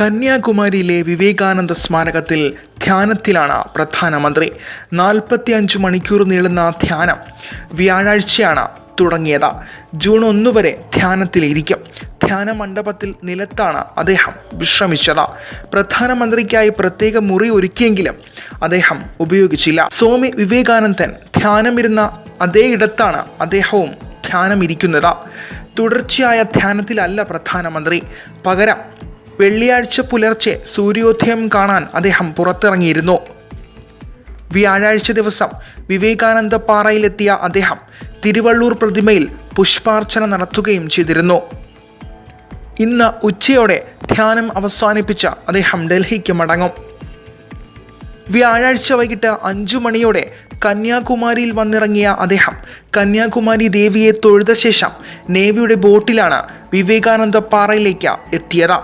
കന്യാകുമാരിയിലെ വിവേകാനന്ദ സ്മാരകത്തിൽ ധ്യാനത്തിലാണ് പ്രധാനമന്ത്രി. നാൽപ്പത്തിയഞ്ച് മണിക്കൂർ നീളുന്ന ധ്യാനം വ്യാഴാഴ്ചയാണ് തുടങ്ങിയത്. ജൂൺ ഒന്ന് വരെ ധ്യാനത്തിലിരിക്കും. ധ്യാന മണ്ഡപത്തിൽ നിലത്താണ് അദ്ദേഹം വിശ്രമിച്ചത്. പ്രധാനമന്ത്രിക്കായി പ്രത്യേക മുറി ഒരുക്കിയെങ്കിലും അദ്ദേഹം ഉപയോഗിച്ചില്ല. സ്വാമി വിവേകാനന്ദൻ ധ്യാനമിരുന്ന അതേ ഇടത്താണ് അദ്ദേഹവും ധ്യാനമിരിക്കുന്നത്. തുടർച്ചയായ ധ്യാനത്തിലല്ല പ്രധാനമന്ത്രി. പകരം വെള്ളിയാഴ്ച പുലർച്ചെ സൂര്യോദയം കാണാൻ അദ്ദേഹം പുറത്തിറങ്ങിയിരുന്നു. വ്യാഴാഴ്ച ദിവസം വിവേകാനന്ദ പാറയിലെത്തിയ അദ്ദേഹം തിരുവള്ളൂർ പ്രതിമയിൽ പുഷ്പാർച്ചന നടത്തുകയും ചെയ്തിരുന്നു. ഇന്ന് ഉച്ചയോടെ ധ്യാനം അവസാനിപ്പിച്ച അദ്ദേഹം ഡൽഹിക്ക് മടങ്ങും. വ്യാഴാഴ്ച വൈകിട്ട് അഞ്ചു മണിയോടെ കന്യാകുമാരിയിൽ വന്നിറങ്ങിയ അദ്ദേഹം കന്യാകുമാരി ദേവിയെ തൊഴുത ശേഷം നേവിയുടെ ബോട്ടിലാണ് വിവേകാനന്ദ പാറയിലേക്ക് എത്തിയത്.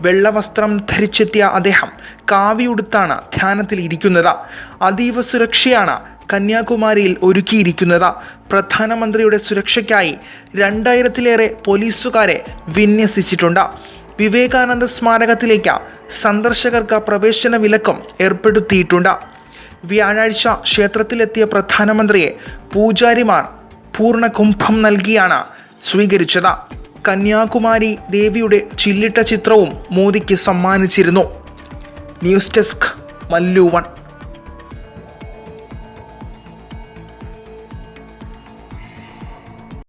വെള്ളവസ്ത്രം ധരിച്ചെത്തിയ അദ്ദേഹം കാവിയുടുത്താണ് ധ്യാനത്തിൽ ഇരിക്കുന്നത്. അതീവ സുരക്ഷയാണ് കന്യാകുമാരിയിൽ ഒരുക്കിയിരിക്കുന്നത്. പ്രധാനമന്ത്രിയുടെ സുരക്ഷയ്ക്കായി രണ്ടായിരത്തിലേറെ പോലീസുകാരെ വിന്യസിച്ചിട്ടുണ്ട്. വിവേകാനന്ദ സ്മാരകത്തിലേക്ക് സന്ദർശകർക്ക് പ്രവേശന വിലക്കും ഏർപ്പെടുത്തിയിട്ടുണ്ട്. വ്യാഴാഴ്ച ക്ഷേത്രത്തിലെത്തിയ പ്രധാനമന്ത്രിയെ പൂജാരിമാർ പൂർണ കുംഭം നൽകിയാണ് സ്വീകരിച്ചത്. കന്യാകുമാരി ദേവിയുടെ ചില്ലിട്ട ചിത്രവും മോദിക്ക് സമ്മാനിച്ചിരുന്നു. News desk Mallu one.